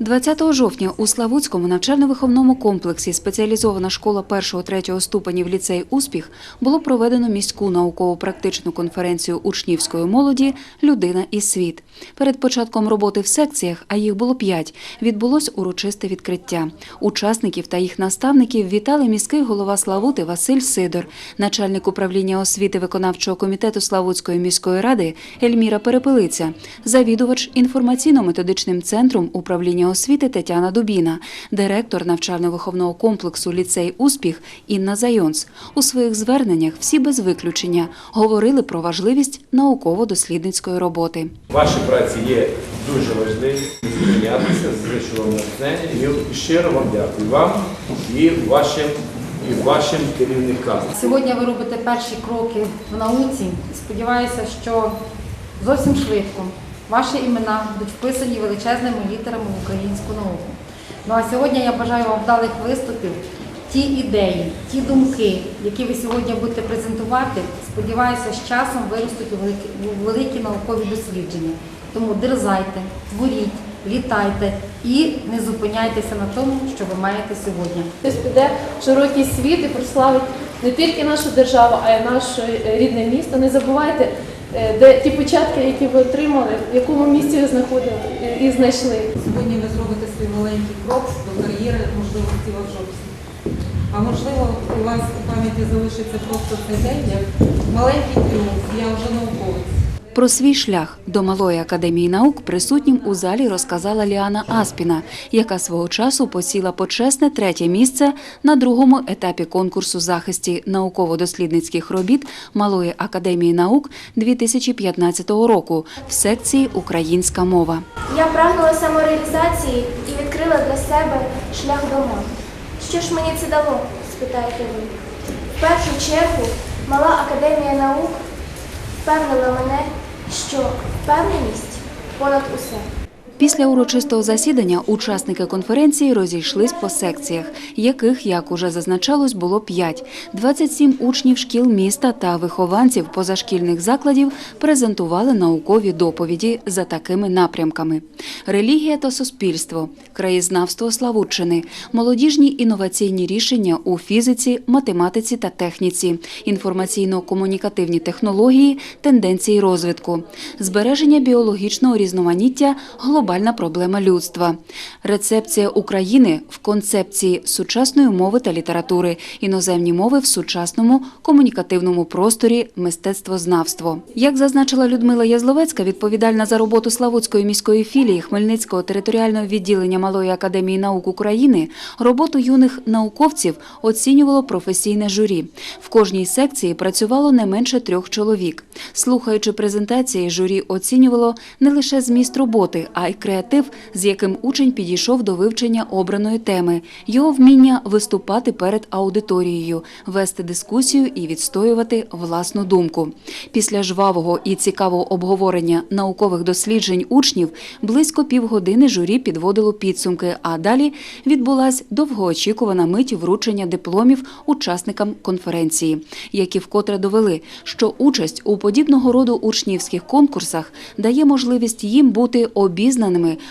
20 жовтня у Славутському навчально-виховному комплексі спеціалізована школа 1-3 ступенів ліцей Успіх було проведено міську науково-практичну конференцію учнівської молоді Людина і світ. Перед початком роботи в секціях, а їх було п'ять, відбулось урочисте відкриття. Учасників та їх наставників вітали міський голова Славути Василь Сидор, начальник управління освіти виконавчого комітету Славутської міської ради Ельміра Перепелиця, завідувач інформаційно-методичним центром управління освіти Тетяна Дубіна, директор навчально-виховного комплексу ліцей Успіх Інна Зайонс. У своїх зверненнях всі без виключення говорили про важливість науково-дослідницької роботи. Ваші праці є дуже важливі. Вам натхнення і щиро вам дякую вам і вашим, і вашим керівникам. Сьогодні ви робите перші кроки в науці. Сподіваюся, що зовсім швидко ваші імена будуть вписані величезними літерами в українську науку. Ну а сьогодні я бажаю вам вдалих виступів. Ті ідеї, ті думки, які ви сьогодні будете презентувати, сподіваюся, з часом виростуть у великі, великі наукові дослідження. Тому дерзайте, творіть, літайте і не зупиняйтеся на тому, що ви маєте сьогодні. Хтось піде в широкий світ і прославить не тільки нашу державу, а й наше рідне місто. Не забувайте, де ті початки, які ви отримали, в якому місці ви знаходили е, і знайшли. Сьогодні ви зробите свій маленький крок до кар'єри, можливо, Стіва Джобса. А можливо, у вас у пам'яті залишиться просто цей день, як маленький тріумф, я вже науковець. Про свій шлях до Малої академії наук присутнім у залі розказала Ліана Аспіна, яка свого часу посіла почесне третє місце на другому етапі конкурсу захисті науково-дослідницьких робіт Малої академії наук 2015 року в секції Українська мова. Я прагнула самореалізації і відкрила для себе шлях до мами. Що ж мені це дало? спитаєте ви. В першу чергу мала академія наук впевнила мене, що впевненість понад усе. Після урочистого засідання учасники конференції розійшлись по секціях, яких, як уже зазначалось, було п'ять. 27 учнів шкіл міста та вихованців позашкільних закладів презентували наукові доповіді за такими напрямками: релігія та суспільство, краєзнавство Славутчини, молодіжні інноваційні рішення у фізиці, математиці та техніці, інформаційно-комунікативні технології, тенденції розвитку, збереження біологічного різноманіття, глобальна проблема людства, рецепція України в концепції сучасної мови та літератури, іноземні мови в сучасному комунікативному просторі, мистецтвознавство. Як зазначила Людмила Язловецька, відповідальна за роботу Славутської міської філії Хмельницького територіального відділення Малої академії наук України, роботу юних науковців оцінювало професійне журі. В кожній секції працювало не менше трьох чоловік. Слухаючи презентації, журі оцінювало не лише зміст роботи, а й креатив, з яким учень підійшов до вивчення обраної теми, його вміння виступати перед аудиторією, вести дискусію і відстоювати власну думку. Після жвавого і цікавого обговорення наукових досліджень учнів близько півгодини журі підводило підсумки, а далі відбулась довгоочікувана мить вручення дипломів учасникам конференції, які вкотре довели, що участь у подібного роду учнівських конкурсах дає можливість їм бути обізнаними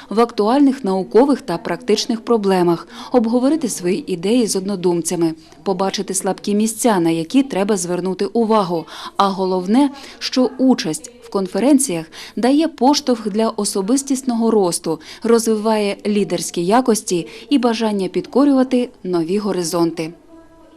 в актуальних наукових та практичних проблемах, обговорити свої ідеї з однодумцями, побачити слабкі місця, на які треба звернути увагу. А головне, що участь в конференціях дає поштовх для особистісного росту, розвиває лідерські якості і бажання підкорювати нові горизонти.